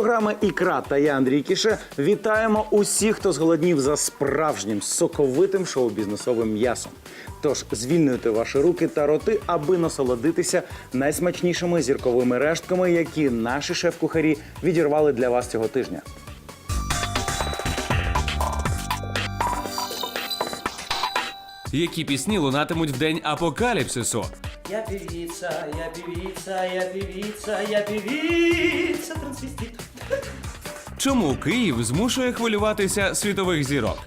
програми Ікра та я Андрій Кіше вітаємо усіх, хто зголоднів за справжнім соковитим шоу-бізнесовим м'ясом. Тож звільнюйте ваші руки та роти, аби насолодитися найсмачнішими зірковими рештками, які наші шеф-кухарі відірвали для вас цього тижня. Які пісні лунатимуть в день апокаліпсису? Я певица, я певица, я певица, я певица, трансвестит. Чому Київ змушує хвилюватися світових зірок?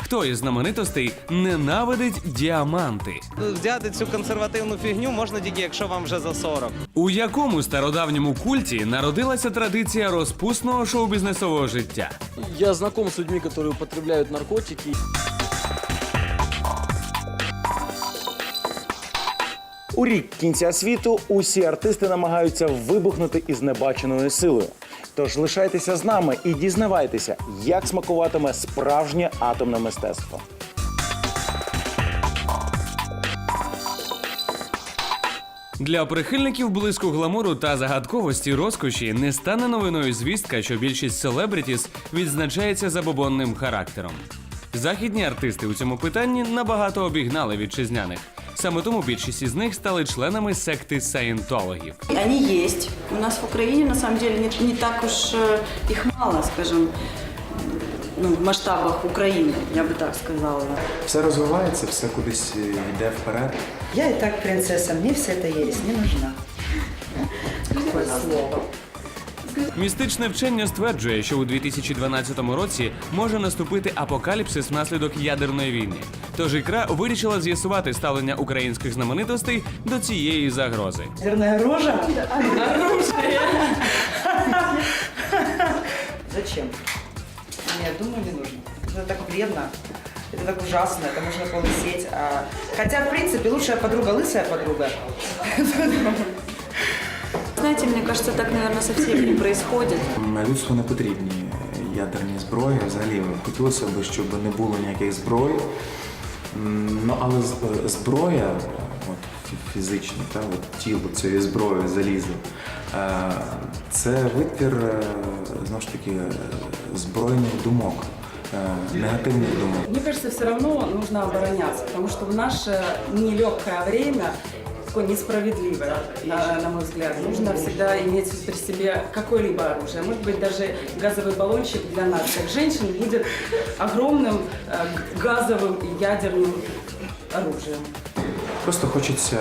Хто із знаменитостей ненавидить діаманти? Взяти цю консервативну фігню можна тільки, якщо вам вже за 40. У якому стародавньому культі народилася традиція розпусного шоу-бізнесового життя? Я знаком с людьми, которые употребляют наркотики. У рік кінця світу усі артисти намагаються вибухнути із небаченою силою. Тож лишайтеся з нами і дізнавайтеся, як смакуватиме справжнє атомне мистецтво. Для прихильників блиску гламуру та загадковості розкоші не стане новиною звістка, що більшість селебрітіс відзначається забобонним характером. Західні артисти у цьому питанні набагато обігнали вітчизняних. Саме тому більшість із них стали членами секти саєнтологів. Они есть. У нас в Украине, на самом деле, не, не так уж э, их мало, скажем, ну, в масштабах Украины, я бы так сказала. Все розвивається, все кудись е, йде вперед. Я и так принцесса, мне вся эта ересь не нужна. Какое слово. Містичне вчення стверджує, що у 2012 році може наступити апокаліпсис внаслідок ядерної війни. Тож ікра вирішила з'ясувати ставлення українських знаменитостей до цієї загрози. Ядерная рожа? Оружие. Зачем? Нет, думаю, не нужно. Это так вредно. Это так ужасно, это можно полысеть. А... Хотя, в принципе, лучшая подруга лысая подруга. Знаете, мне кажется, так, наверное, со всеми не происходит. Людству не потрібні ядерні зброї. Взагалі хотілося б, щоб не було ніяких зброй. Ну але зброя, от фізична, та от тіло цієї зброї, залізо, е, це витвір е, знову ж таки е, збройних думок, е, негативних думок. Мне кажется, все равно нужно обороняться, потому что в наше нелегкое время, такое несправедливое, на, на мой взгляд, нужно всегда иметь при себе какое-либо оружие. Может быть, даже газовый баллончик для нас, как женщин, будет огромным э, г- газовым и ядерным оружием. Просто хочеться,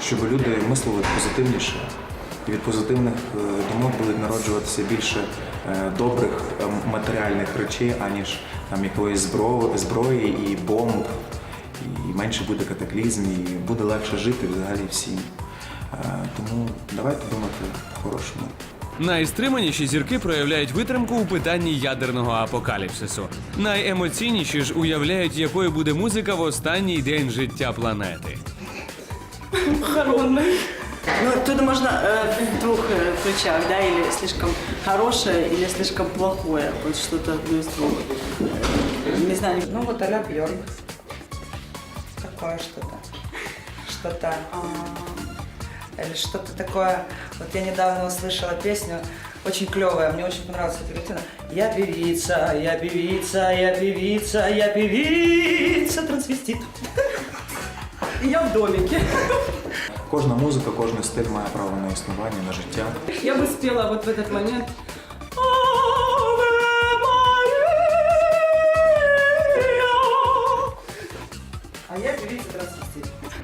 щоб люди мислили позитивніше. І від позитивних е, думок будуть народжуватися більше е, добрих е, матеріальних речей, аніж там якоїсь зброї, зброї і бомб. І менше буде катаклізм, і буде легше жити взагалі всім. Е, Тому давайте думати по-хорошому. Найстриманіші зірки проявляють витримку у питанні ядерного апокаліпсису. Найемоційніші ж уявляють, якою буде музика в останній день життя планети. Ну, тут можно э, в двух э, ключах, да, или слишком хорошее, или слишком плохое, вот что-то одно из двух. Э, Не знаю, Ну вот а-ля Бьорк. Такое что-то. Что-то. а, Или что-то такое. Вот я недавно услышала песню, очень клевая, мне очень понравилась эта картина. Я певица, я певица, я певица, я певица, трансвестит. И я в домике. Кожна музика, кожен стиль має право на існування, на життя. Я бы спела вот в этот момент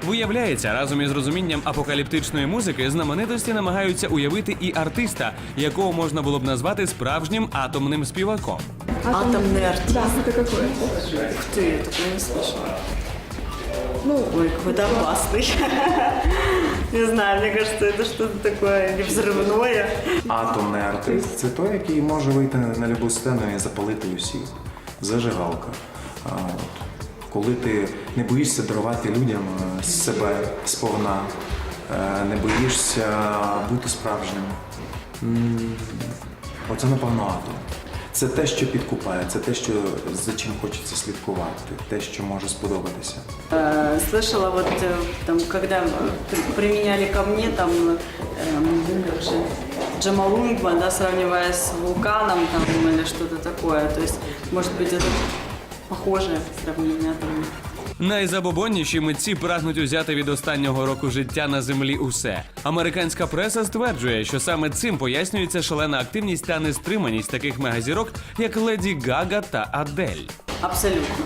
Виявляється, разом із розумінням апокаліптичної музики знаменитості намагаються уявити і артиста, якого можна було б назвати справжнім атомним співаком. атомный артист. Да, это какой? Ух ты, я такого не слышала. Ну, ой, какой-то опасный. Не знаю, мне кажется, это что-то такое невзрывное. Атомний артист це той, який може вийти на, на любу сцену і запалити усіх. Зажигалка. А, от. Коли ти не боїшся дарувати людям е, себе сповна, е, не боїшся бути справжнім. М, Оце, напевно, атом. Це те, що підкупає, це те, що за чим хочеться слідкувати, те, що може сподобатися. Э, Слышала, вот э, там, когда э, при- применяли ко мне там эм, как же, Джамалунгма, да, сравнивая с вулканом там или что-то такое. То есть, может быть, это похожее сравнение там. Найзабобонніші митці прагнуть узяти від останнього року життя на землі усе. Американська преса стверджує, що саме цим пояснюється шалена активність та нестриманість таких мегазірок, як Леді Гага та Адель. Абсолютно.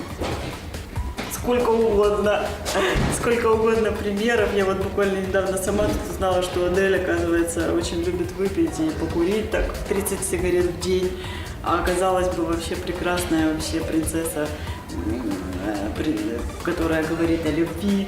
Сколько угодно, сколько угодно примеров. Я вот буквально недавно сама тут узнала, что Адель, оказывается, очень любит выпить и покурить так 30 сигарет в день. А оказалось бы вообще прекрасная вообще принцесса, м, э, при- которая говорит о любви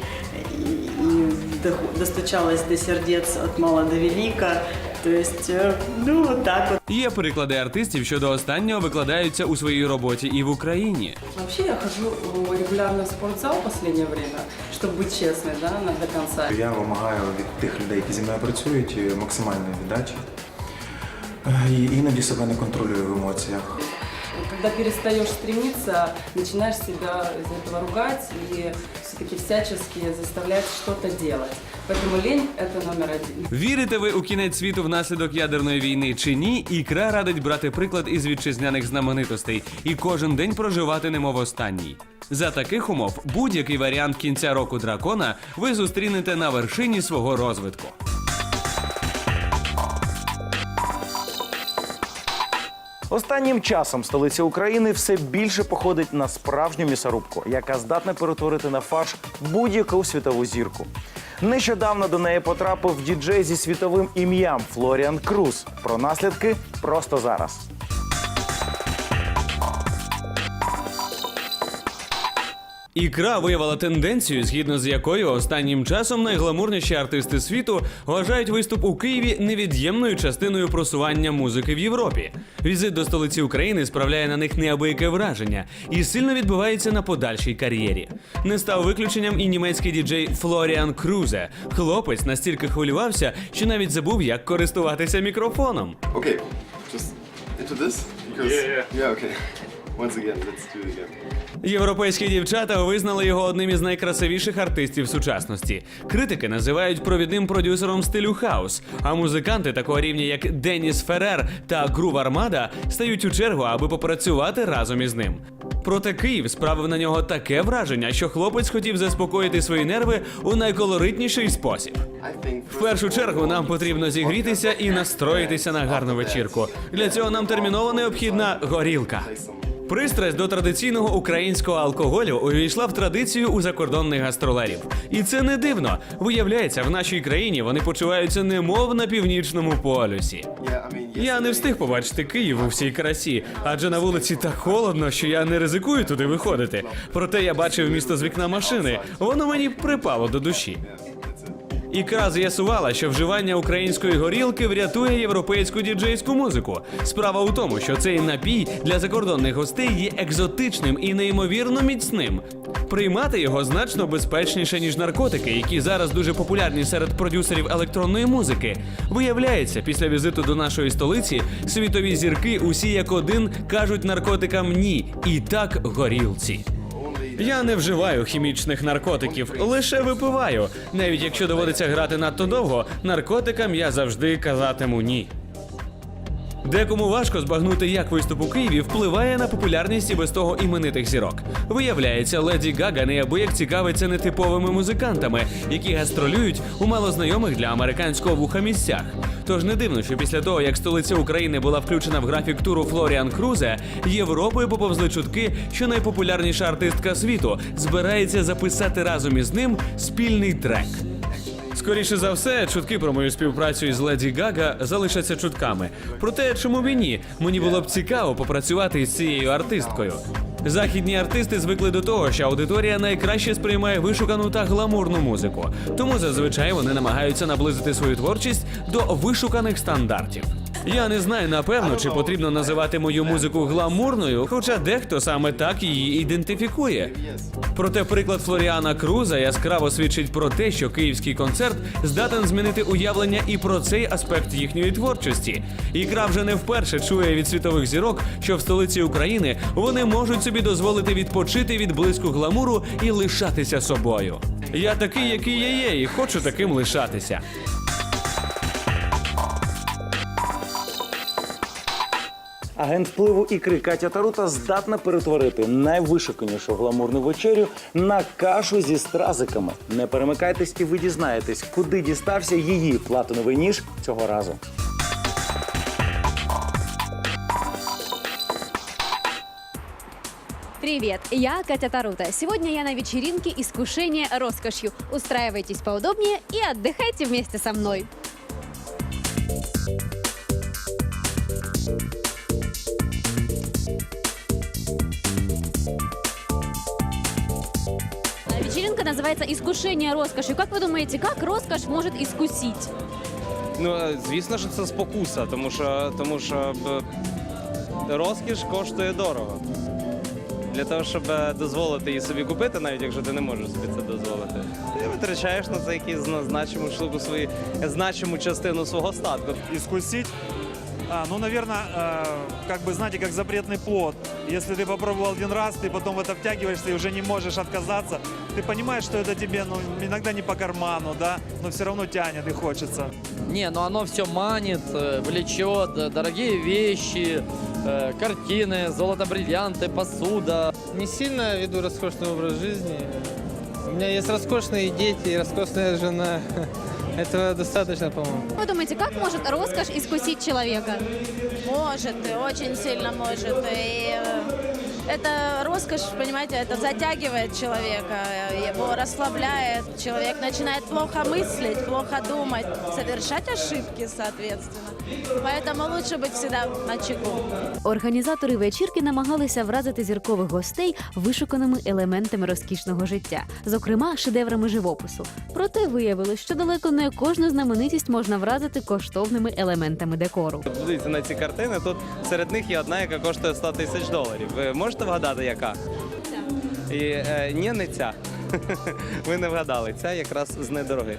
и, и доху- достучалась до сердец от мала до велика. То есть, э, ну вот так вот. Є приклади артистів, що до останнього викладаються у своїй роботі і в Україні. Вообще я хожу э, регулярно в спортзал в последнее время, чтобы быть честной, да, на- до конца. Я вимагаю від тих людей, які зі мною працюють, е, максимальної віддачі. Е, І іноді себе не контролюю в емоціях. Когда перестаешь стремиться, начинаешь себя из этого ругать и все-таки всячески заставлять что-то делать. Поэтому лень – это номер один. Вірите ви у кінець світу внаслідок ядерної війни чи ні? Ікра радить брати приклад із вітчизняних знаменитостей і кожен день проживати немов останній. За таких умов будь-який варіант кінця року дракона ви зустрінете на вершині свого розвитку. Останнім часом столиця України все більше походить на справжню місорубку, яка здатна перетворити на фарш будь-яку світову зірку. Нещодавно до неї потрапив діджей зі світовим ім'ям Флоріан Круз. Про наслідки просто зараз. Ікра виявила тенденцію, згідно з якою останнім часом найгламурніші артисти світу вважають виступ у Києві невід'ємною частиною просування музики в Європі. Візит до столиці України справляє на них неабияке враження і сильно відбувається на подальшій кар'єрі. Не став виключенням і німецький діджей Флоріан Крузе. Хлопець настільки хвилювався, що навіть забув, як користуватися мікрофоном. Okay, just into this? Because, yeah, yeah. Yeah, okay. Once again, let's do it again. Європейські дівчата визнали його одним із найкрасивіших артистів сучасності. Критики називають провідним продюсером стилю хаус, а музиканти такого рівня, як Деніс Ферер та Грув Армада, стають у чергу, аби попрацювати разом із ним. Проте Київ справив на нього таке враження, що хлопець хотів заспокоїти свої нерви у найколоритніший спосіб. В першу чергу нам потрібно зігрітися і настроїтися на гарну вечірку. Для цього нам терміново необхідна горілка. Пристрасть до традиційного українського алкоголю увійшла в традицію у закордонних гастролерів. І це не дивно. Виявляється, в нашій країні вони почуваються немов на північному полюсі. Я не встиг побачити Київ у всій красі, адже на вулиці так холодно, що я не ризикую туди виходити. Проте я бачив місто з вікна машини. Воно мені припало до душі. Ікра з'ясувала, що вживання української горілки врятує європейську діджейську музику. Справа у тому, що цей напій для закордонних гостей є екзотичним і неймовірно міцним. Приймати його значно безпечніше, ніж наркотики, які зараз дуже популярні серед продюсерів електронної музики. Виявляється, після візиту до нашої столиці світові зірки усі як один кажуть наркотикам ні, і так горілці. Я не вживаю хімічних наркотиків, лише випиваю. Навіть якщо доводиться грати надто довго, наркотикам я завжди казатиму ні. Декому важко збагнути, як виступ у Києві впливає на популярність і без того іменитих зірок. Виявляється, леді Гага неабияк цікавиться нетиповими музикантами, які гастролюють у малознайомих для американського вуха місцях. Тож не дивно, що після того, як столиця України була включена в графік туру Флоріан Крузе, Європою поповзли чутки, що найпопулярніша артистка світу збирається записати разом із ним спільний трек. Скоріше за все, чутки про мою співпрацю із Леді Гага залишаться чутками. Проте, чому б і ні? Мені було б цікаво попрацювати із цією артисткою. Західні артисти звикли до того, що аудиторія найкраще сприймає вишукану та гламурну музику. Тому зазвичай вони намагаються наблизити свою творчість до вишуканих стандартів. Я не знаю напевно, чи потрібно називати мою музику гламурною, хоча дехто саме так її ідентифікує. Проте приклад Флоріана Круза яскраво свідчить про те, що київський концерт здатен змінити уявлення і про цей аспект їхньої творчості. Ікра вже не вперше чує від світових зірок, що в столиці України вони можуть собі дозволити відпочити від блиску гламуру і лишатися собою. Я такий, який я є, і хочу таким лишатися. Агент впливу ікри Катя Тарута здатна перетворити найвишуканішу гламурну вечерю на кашу зі стразиками. Не перемикайтесь, і ви дізнаєтесь, куди дістався її платиновий ніж цього разу. Привет, я Катя Тарута. Сегодня я на вечеринке «Искушение роскошью». Устраивайтесь поудобнее и отдыхайте вместе со мной. Называется «Искушение роскошью». Как вы думаете, как роскошь может искусить? Ну, е, звісно, що це спокуса, тому що, тому що б, розкіш коштує дорого. Для того, щоб е, дозволити її собі купити, навіть якщо ти не можеш собі це дозволити, ти витрачаєш на це якусь зна- значиму штуку свої, значиму частину свого статку. искусить. А, ну, наверное, э, как бы, знаете, как запретный плод. Если ты попробовал один раз, ты потом в это втягиваешься и уже не можешь отказаться. Ты понимаешь, что это тебе, ну, иногда не по карману, да, но все равно тянет и хочется. Не, ну оно все манит, э, влечет, э, дорогие вещи, э, картины, золото-бриллианты, посуда. Не сильно веду роскошный образ жизни. У меня есть роскошные дети и роскошная жена. Этого достаточно, по-моему. Вы думаете, как может роскошь искусить человека? Может, и очень сильно может. И э, это роскошь, понимаете, это затягивает человека, э, его расслабляет. Человек начинает плохо мыслить, плохо думать, совершать ошибки, соответственно. Поэтому лучше быть всегда на чеку. Організатори вечірки намагалися вразити зіркових гостей вишуканими елементами розкішного життя, зокрема шедеврами живопису. Проте виявилось, що далеко не кожну знаменитість можна вразити коштовними елементами декору. Подивіться на ці картини. Тут серед них є одна, яка коштує 100 тисяч доларів. Ви можете вгадати, яка? І, е, ні, не ця. Ви не вгадали. Ця якраз з недорогих.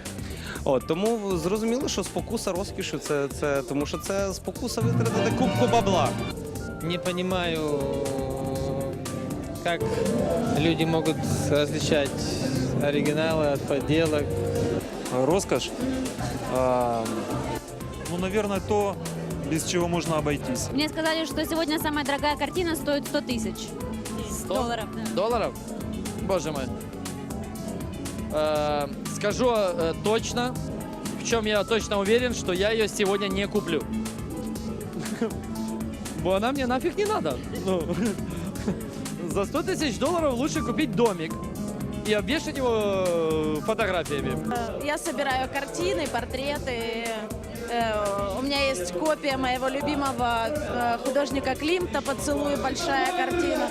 От, тому зрозуміло, що спокуса розкішу це, це тому, що це спокуса витратити кубку бабла. Не понимаю, как люди могут различать оригиналы от подделок. Роскошь, а, ну, наверное, то, без чего можно обойтись. Мне сказали, что сегодня самая дорогая картина стоит 100 тысяч 100 долларов. да. долларов? Боже мой. Э, скажу э, точно, в чем я точно уверен, что я ее сегодня не куплю. Бо она мне нафиг не надо. Ну, За 100 тысяч долларов лучше купить домик и обвешать его э, фотографиями. Я собираю картины, портреты. Э, У меня есть копия моего любимого э, художника Климта «Поцелуй. Большая картина».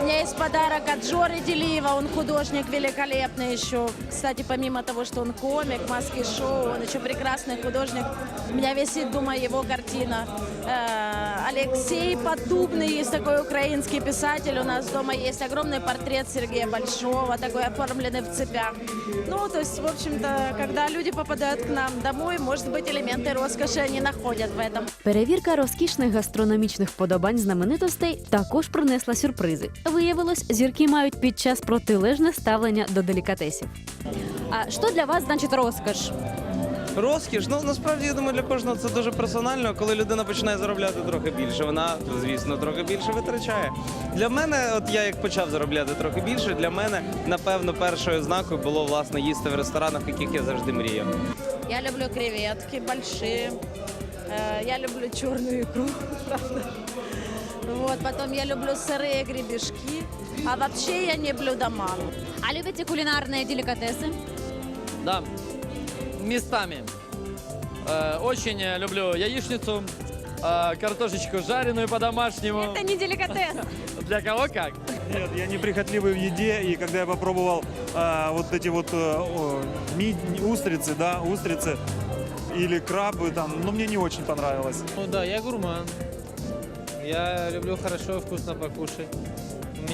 У меня есть подарок от Жоры Делиева, он художник великолепный еще. Кстати, помимо того, что он комик, маски шоу, он еще прекрасный художник. У меня висит дома его картина. Э, Алексей Поддубный, есть такой украинский писатель. У нас дома есть огромный портрет Сергея Большого, такой оформленный в цепях. Ну, то есть, в общем-то, когда люди попадают к нам домой, может быть, элементы роскоши они находят в этом. Перевірка розкішних гастрономічних вподобань знаменитостей також принесла сюрпризи. Виявилось, зірки мають під час протилежне ставлення до делікатесів. А що для вас значить розкош? Розкіш, ну насправді я думаю, для кожного це дуже персонально. Коли людина починає заробляти трохи більше, вона звісно трохи більше витрачає. Для мене, от я як почав заробляти трохи більше, для мене напевно першою ознакою було власне їсти в ресторанах, в яких я завжди мріяв. Я люблю креветки большие. Э, Я люблю черную икру, правда. Вот, потом я люблю сырые гребешки. А вообще я не блюдоман. А любите кулінарні делікатеси? Да, Местами. Э, очень э, люблю яичницу, э, картошечку жареную по-домашнему. Це не делікатес. Для кого как? Нет, я неприхотливый в еде, и когда я попробовал а, вот эти вот э, о, ми- устрицы, да, устрицы, или крабы там, ну мне не очень понравилось. Ну да, я гурман. Я люблю хорошо и вкусно покушать.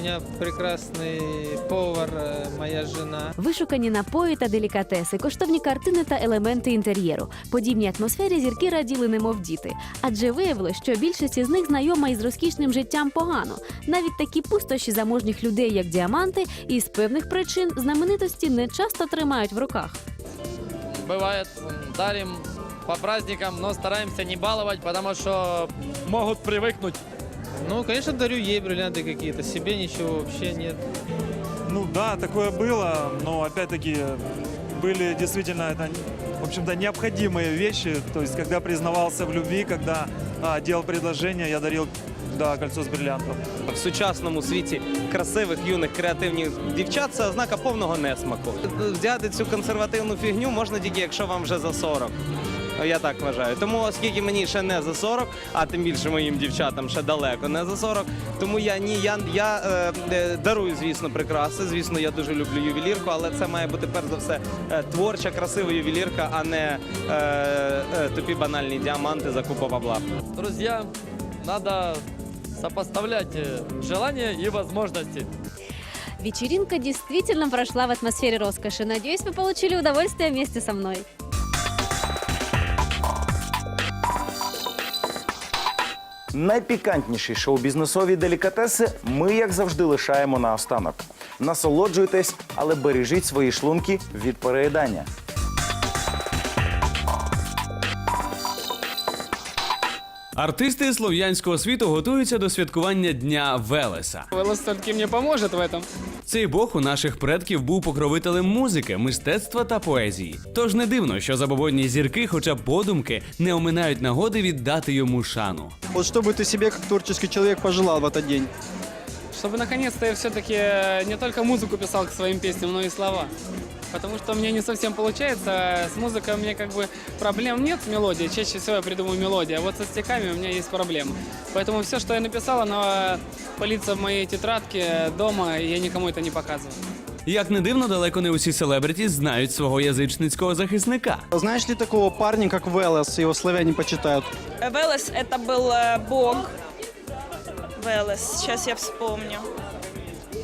У меня прекрасный повар, э, моя жена. Вишукані напої та делікатеси, коштовні картини та елементи інтер'єру. Подібній атмосфері зірки раділи немов діти, адже виявилось, що більшість із них знайома із розкішним життям погано. Навіть такі пустощі заможних людей, як діаманти, із певних причин знаменитості не часто тримають в руках. Бывает, м, дарим по праздникам, но стараемся не баловать, потому что могут привыкнуть. Ну, конечно, дарю ей бриллианты какие-то, себе ничего вообще нет. Ну да, такое было, но опять-таки были действительно это, в общем-то, необходимые вещи. То есть, когда признавался в любви, когда а, делал предложение, я дарил да, кольцо с бриллиантом. В сучасному світі красивих, юних, креативних дівчат це ознака повного несмаку. Взяти цю консервативну фігню можна тільки, якщо вам вже за 40. Я так вважаю. Тому, оскільки мені ще не за 40, а тим більше моїм дівчатам ще далеко не за 40, тому я ні, я, я е, е, дарую, звісно, прикраси. Звісно, я дуже люблю ювелірку, але це має бути перш за все е, творча, красива ювелірка, а не е, е, тупі банальні діаманти за купу бабла. Друзья, надо сопоставлять э, желания и возможности. Вечеринка действительно прошла в атмосфере роскоши. Надеюсь, вы получили удовольствие вместе со мной. Найпікантніші шоу-бізнесові делікатеси ми, як завжди, лишаємо на останок. Насолоджуйтесь, але бережіть свої шлунки від переїдання. Артисти слов'янського світу готуються до святкування Дня Велеса. Велос все-таки мне поможет в этом. Цей бог у наших предків був покровителем музики, мистецтва та поезії. Тож не дивно, що забобонні зірки, хоча б подумки, не оминають нагоди віддати йому шану. Вот что бы ты себе как творческий человек пожелал в этот день? Чтобы наконец-то я все-таки не только музыку писал к своим песням, но и слова. Потому что у меня не совсем получается. С музыкой у меня как бы проблем нет с мелодией. Чаще всего я придумываю мелодию. А вот со стихами у меня есть проблемы. Поэтому все, что я написал, оно пылится в моей тетрадке дома, и я никому это не показываю. Як не дивно, далеко не усі селебриті знають свого язичницького захисника. Знаешь ли такого парня, как Велес, его славяне почитают? Велес это был э, бог. Велес, сейчас я вспомню.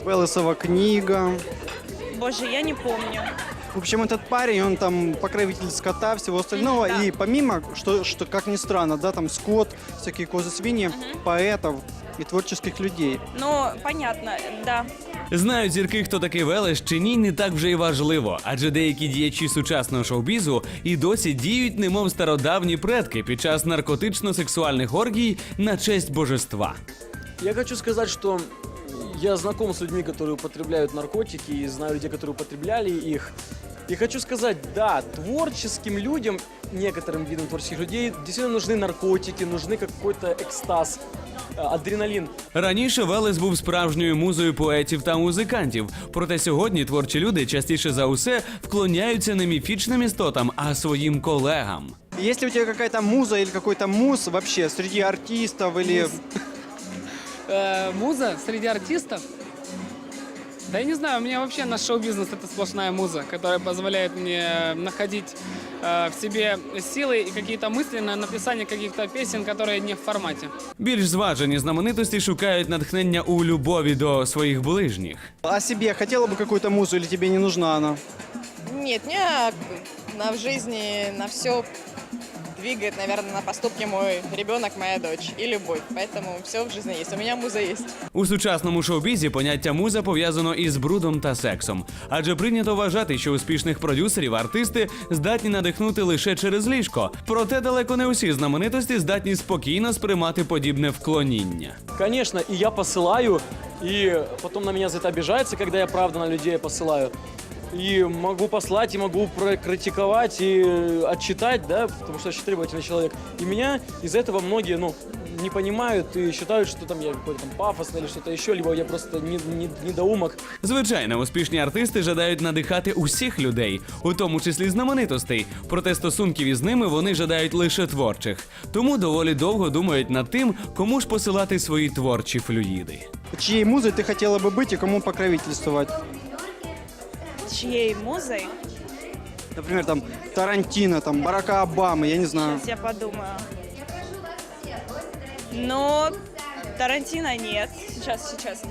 Велесова книга. Боже, я не помню. В общем, этот парень, он там покровитель скота, всего остального. Мгм, да. И помимо, что, что, как ни странно, да, там скот, всякие козы, свиньи, поэтов и творческих людей. Ну, понятно, да. Знають зірки, хто такий Велес чи ні, не так вже й важливо, адже деякі діячі сучасного шоу-бізу і досі діють, немов стародавні предки під час наркотично-сексуальних оргій на честь божества. Я хочу сказать, что я знаком с людьми, которые употребляют наркотики, и знаю людей, которые употребляли их. И хочу сказать, да, творческим людям, некоторым видам творческих людей, действительно нужны наркотики, нужны какой-то экстаз, э, адреналин. Раніше Велес був справжньою музою поетів та музикантів. Проте сьогодні творчі люди частіше за усе вклоняються не міфічним істотам, а своїм колегам. Есть ли у тебя какая-то муза или какой-то муз вообще среди артистов или... Э, муза среди артистов? Да я не знаю, у меня вообще наш шоу-бизнес это сплошная муза, которая позволяет мне находить э, в себе силы и какие-то мысли на написание каких-то песен, которые не в формате. Більш зважені знаменитості шукають натхнення у любові до своїх ближніх. О себе хотела бы какую-то музу или тебе не нужна она? Нет, меня на, в жизни на все двигает, наверное, на поступки мой ребенок, моя дочь и любовь. Поэтому все в жизни есть. У меня муза есть. У сучасному шоу-бізі поняття муза пов'язано із брудом та сексом, адже прийнято вважати, що успішних продюсерів артисти здатні надихнути лише через ліжко. Проте далеко не усі знаменитості здатні спокійно сприймати подібне вклоніння. Конечно, и я посылаю, и потом на меня за это обижаются, когда я правда на людей посылаю. И могу послать, и могу прокритиковать, и отчитать, да, потому что я очень требовательный человек. И меня из этого многие, ну, не понимают и считают, что там я какой-то там пафосный или что-то еще, либо я просто не, не, недоумок. Звичайно, успішні артисти жадають надихати усіх людей, у тому числі знаменитостей. Проте стосунків із ними вони жадають лише творчих. Тому доволі довго думають над тим, кому ж посилати свої творчі флюїди. Чьей музой ты хотела бы быть и кому Чьей музой? Например, там Тарантино, там Барака Обамы, я не знаю. Сейчас я подумаю. Но Тарантино нет. Сейчас, сейчас.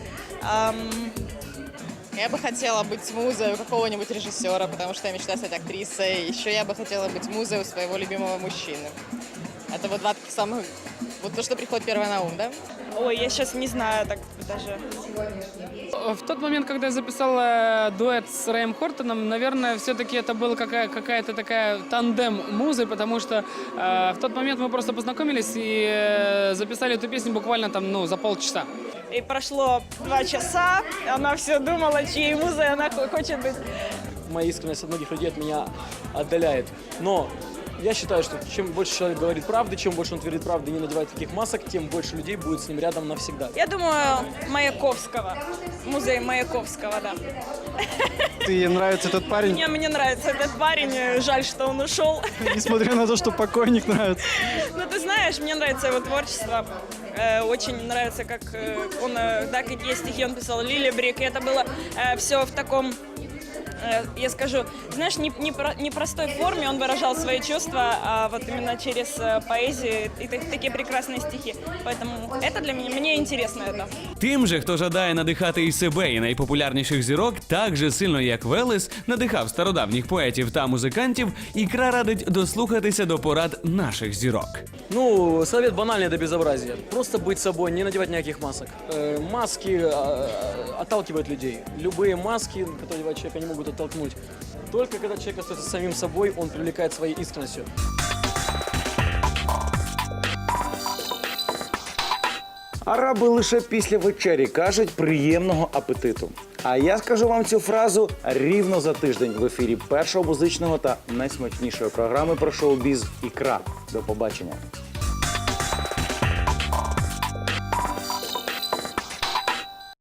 Я бы хотела быть музой у какого-нибудь режиссера, потому что я мечтаю стать актрисой. Еще я бы хотела быть музой у своего любимого мужчины. Это вот два таких самых... Вот то, что приходит первое на ум, да? Ой, я сейчас не знаю так даже. В тот момент, когда я записал э, дуэт с Рэем Хортоном, наверное, все-таки это была какая- какая-то такая тандем музы, потому что э, в тот момент мы просто познакомились и э, записали эту песню буквально там, ну, за полчаса. И прошло два часа, она все думала, чьей музой она хо- хочет быть. Моя искренность от многих людей от меня отдаляет. Но я считаю, что чем больше человек говорит правды, чем больше он твердит правды и не надевает таких масок, тем больше людей будет с ним рядом навсегда. Я думаю, Маяковского. Музей Маяковского, да. Ты нравится этот парень, Мне, мне нравится этот парень, жаль, что он ушел. несмотря на то, что покойник нравится. Ну, ты знаешь, мне нравится его творчество. Э, очень нравится, как э, он, э, да, какие стихи он писал, Лили Брик. И это было все в таком, э, я скажу, знаешь, не, не, про- не простой форме он выражал свои чувства, а вот именно через э, поэзию и так- такие прекрасные стихи. Поэтому это для меня, мне интересно это. Тим же, хто жадає надихати і себе, і найпопулярніших зірок, так же сильно як Велес надихав стародавніх поетів та музикантів, ікра радить дослухатися до порад наших зірок. Ну, совет банальный до безобразия. Просто быть собой, не надевать никаких масок. Э, маски э, отталкивают людей. Любые маски, которые одевает человека, не могут оттолкнуть. Только когда человек остается самим собой, он привлекает своей искренностью. Араби лише після вечері кажуть приємного апетиту. А я скажу вам цю фразу рівно за тиждень в ефірі першого музичного та найсмачнішої програми про шоу-біз Ікра. До побачення.